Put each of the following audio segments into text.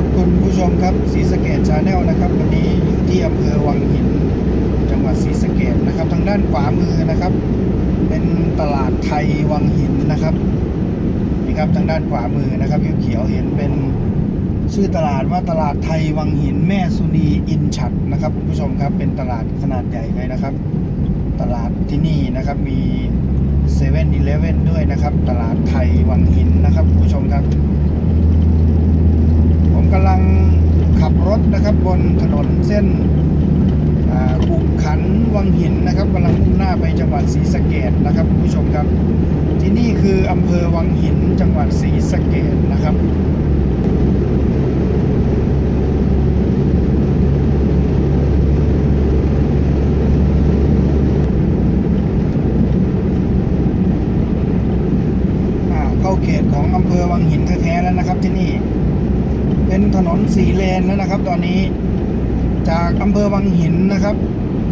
ครับคุณผู้ชมครับศรีสะเกดชาแนลนะครับ วันนี้อยู่ที่อำเภอวังหิน จังหวัดศรีสะเกดนะครับ ทางด้านขวามือนะครับ เป็นตลาดไทยวังหินนะครับนี่ครับทางด้านขวามือนะครับเขียวเห็นเป็นชื่อตลาดว่าตลาดไทยวังหินแม่สุนีอินฉัดนะครับคุณผู้ชมครับเป็นตลาดขนาดใหญ่เลยนะครับ ตลาดที่นี่นะครับมีเซเว่นอีเลฟเว่นด้วยนะครับ ตลาดไทยวังหินนะครับคุณผู้ชมครับ กำลังขับรถนะครับบนถนนเส้นอ่ขุขันวังหินนะครับกำลังมุ่งหน้าไปจังหวัดศรีสะเกดนะครับคุณผู้ชมครับ ที่นี่คืออำเภอวังหินจังหวัดศรีสะเกดนะครับอ่าเข้าเขตของอำเภอวังหินแท้ๆแล้วนะครับที่นี่ เป็นถนนสีเลนแล้วนะครับ ตอนนี้จากอำเภอวังหินนะครับ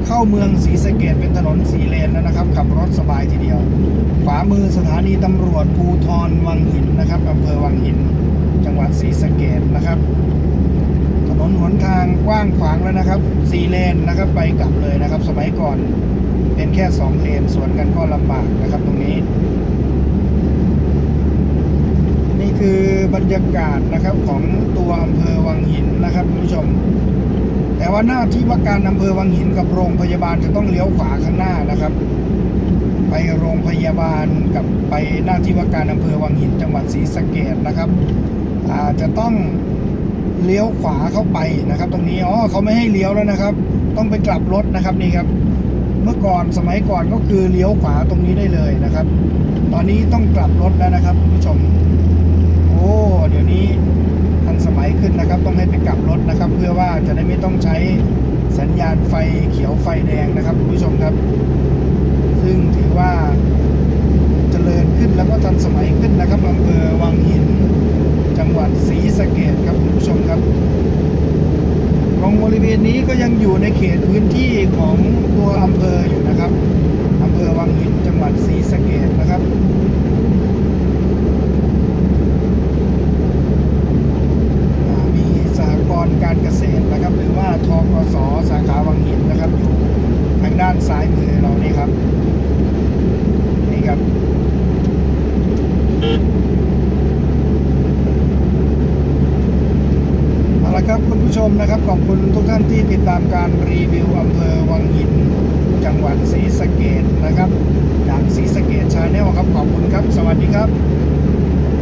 เข้าเมืองศรีสะเกดเป็นถนนสีเลนแล้วนะครับขับรถสบายทีเดียว ขวามือสถานีตำรวจภูทรวังหินนะครับอำเภอวังหิน จังหวัดศรีสะเกดนะครับ ถนนหนทางกว้างขวางแล้วนะครับสี่เลนนะครับไปกลับเลยนะครับ สมัยก่อนเป็นแค่สองเลนสวนกันก็ลำบากนะครับตรงนี้คื อบรรยากาศนะครับของตัวอำเภอวังหินนะครับคุณผู้ชม แต่ว่าหน้าที่ว่าการอำเภอวังหินกับโรงพยาบาลจะต้องเลี้ยวขวาข้างหน้านะครับ ไปโรงพยาบาลกับไปหน้าที่ว่าการอำเภอวังหินจังหวัดศรีสะเกดนะครับอาจจะต้องเลี้ยวขวาเข้าไปนะครับ ตรงนี้อ๋อเขาไม่ให้เลี้ยวแล้วนะครับ ต้องไปกลับรถนะครับนี่ครับ เมื่อก่อนสมัยก่อนก็คือเลี้ยวขวาตรงนี้ได้เลยนะครับ ตอนนี้ต้องกลับรถแล้วนะครับคุณผู้ชม เดี๋ยวนี้ทันสมัยขึ้นนะครับ ต้องให้ไปกลับรถนะครับ เพื่อว่าจะได้ไม่ต้องใช้สัญญาณไฟเขียวไฟแดงนะครับคุณผู้ชมครับ ซึ่งถือว่าเจริญขึ้นแล้วก็ทันสมัยขึ้นนะครับอำเภอวังหิน จังหวัดศรีสะเกดครับคุณผู้ชมครับตรงบริเวณนี้ก็ยังอยู่ในเขตพื้นที่ของตัวอำเภออยู่นะครับอำเภอวังหินจังหวัดศรีสะเกดนะครับ มีสหกรณ์การเกษตรนะครับ หรือว่าทกสสาขาวังหินนะครับ อยู่ทาง ด้านซ้ายมือเรานี่ครับ นี่ครับ เอาละครับคุณผู้ชมนะครับ ขอบคุณทุกท่านที่ติดตามการรีวิวอำเภอวังหิน จังหวัดศรีสะเกดนะครับจากศรีสะเกดชาแนลครับ ขอบคุณครับ สวัสดีครับ